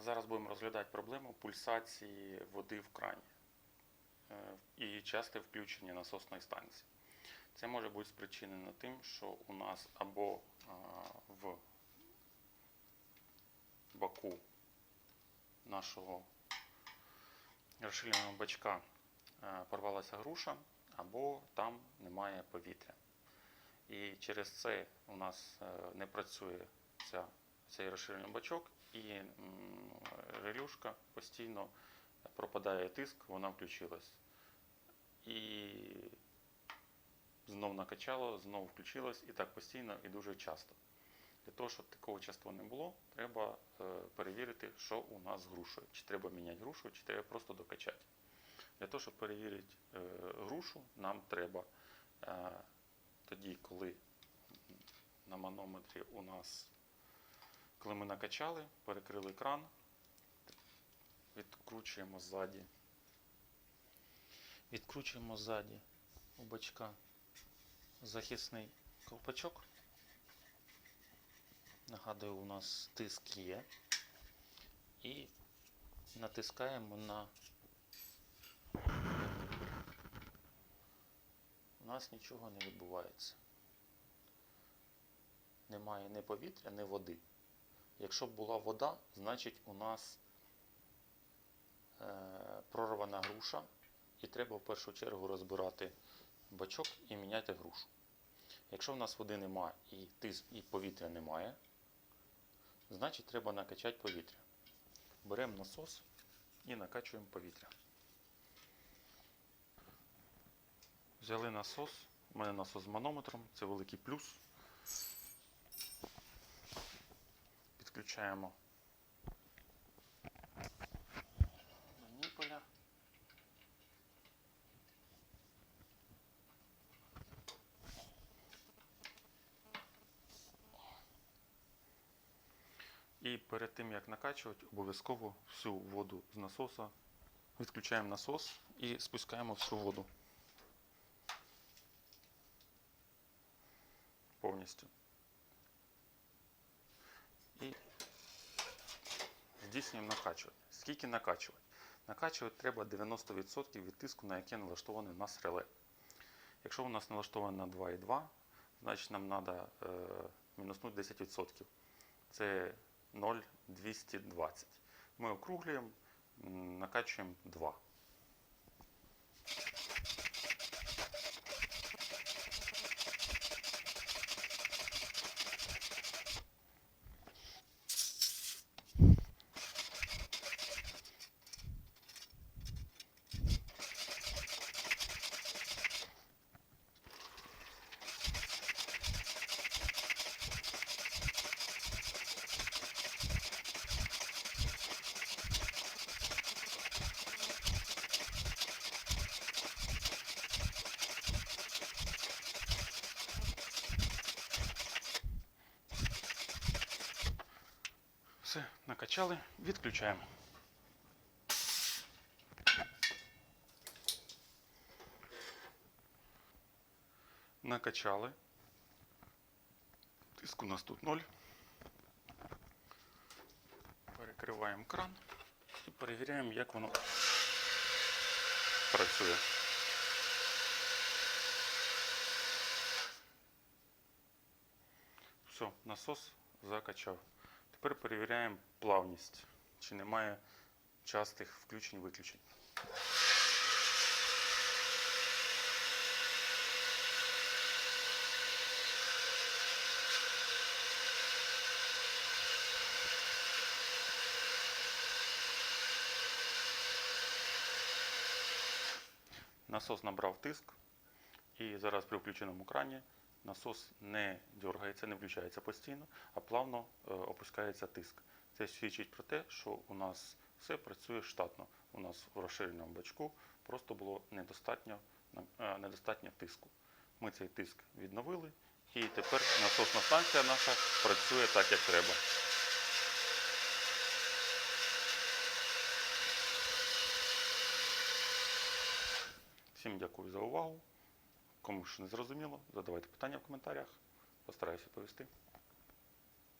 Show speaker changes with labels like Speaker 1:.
Speaker 1: Зараз будемо розглядати проблему пульсації води в крані е, і часте включення насосної станції. Це може бути спричинено тим, що у нас або в боку нашого розширеного бачка е, порвалася груша, або там немає повітря. І через це у нас е, не працює ця, цей розширений бачок, і релюшка постійно пропадає тиск, вона включилась. І знов накачало, знов включилось, і так постійно і дуже часто. Для того, щоб такого часто не було, треба е, перевірити, що у нас з грушою. Чи треба міняти грушу, чи треба просто докачати. Для того, щоб перевірити е, грушу, нам треба е, тоді, коли на манометрі у нас, коли ми накачали, перекрили кран, відкручуємо ззаді. Відкручуємо ззаді у бачка захисний колпачок. Нагадую, у нас тиск є. І натискаємо на. У нас нічого не відбувається. Немає ні повітря, ні води. Якщо б була вода, значить у нас е, прорвана груша, і треба в першу чергу розбирати бачок і міняти грушу. Якщо в нас води немає і, тиск, і повітря немає, значить треба накачати повітря. Беремо насос і накачуємо повітря. Взяли насос. У мене насос з манометром, це великий плюс. Підключаємо маніпуля. І перед тим як накачувати, обов'язково всю воду з насоса відключаємо насос і спускаємо всю воду. Повністю. І здійснюємо накачувати. Скільки накачувати? Накачувати треба 90% від тиску, на яке налаштоване у нас реле. Якщо у нас налаштоване на 2,2, значить нам треба е, мінуснути 10%. Це 0,220. Ми округлюємо, накачуємо 2. Все, накачали, відключаємо. Накачали. Тиск у нас тут 0. Перекриваємо кран і перевіряємо, як воно працює. Все, насос закачав. Тепер перевіряємо плавність, чи немає частих включень-виключень. Насос набрав тиск, і зараз при включеному крані насос не дергається, не включається постійно, а плавно е, опускається тиск. Це свідчить про те, що у нас все працює штатно. У нас в розширеному бачку просто було недостатньо, е, недостатньо тиску. Ми цей тиск відновили, і тепер насосна станція наша працює так, як треба. Всім дякую за увагу. Кому що не зрозуміло, задавайте питання в коментарях. Постараюся повісти.